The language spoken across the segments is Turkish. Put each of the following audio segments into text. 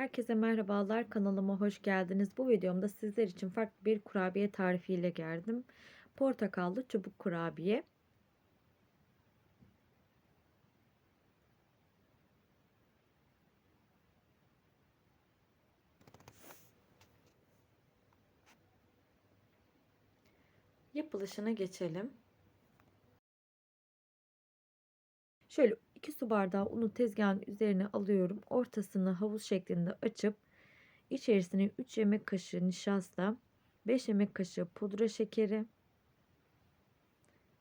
Herkese merhabalar kanalıma hoş geldiniz. Bu videomda sizler için farklı bir kurabiye tarifiyle geldim. Portakallı çubuk kurabiye. Yapılışına geçelim. Şöyle 2 su bardağı unu tezgahın üzerine alıyorum. Ortasını havuz şeklinde açıp içerisine 3 yemek kaşığı nişasta, 5 yemek kaşığı pudra şekeri,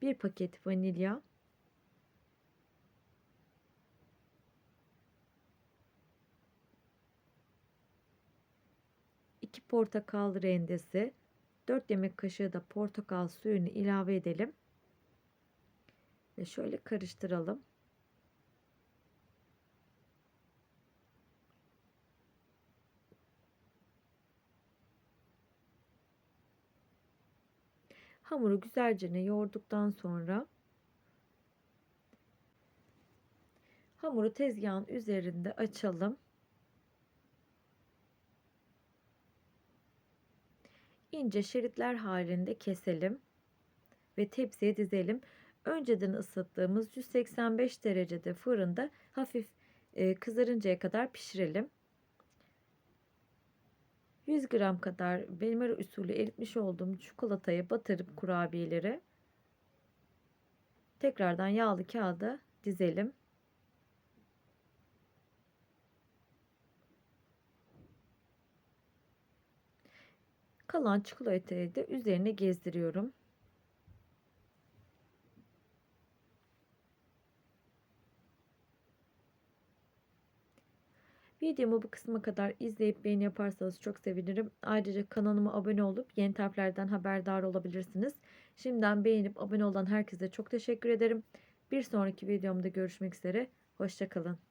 1 paket vanilya, iki portakal rendesi, 4 yemek kaşığı da portakal suyunu ilave edelim. Ve şöyle karıştıralım. Hamuru güzelce yoğurduktan sonra hamuru tezgahın üzerinde açalım. ince şeritler halinde keselim ve tepsiye dizelim. Önceden ısıttığımız 185 derecede fırında hafif e, kızarıncaya kadar pişirelim. 100 gram kadar benmari usulü eritmiş olduğum çikolatayı batırıp kurabiyeleri tekrardan yağlı kağıda dizelim. Kalan çikolatayı da üzerine gezdiriyorum. Videomu bu kısma kadar izleyip beğeni yaparsanız çok sevinirim. Ayrıca kanalıma abone olup yeni tariflerden haberdar olabilirsiniz. Şimdiden beğenip abone olan herkese çok teşekkür ederim. Bir sonraki videomda görüşmek üzere. Hoşçakalın.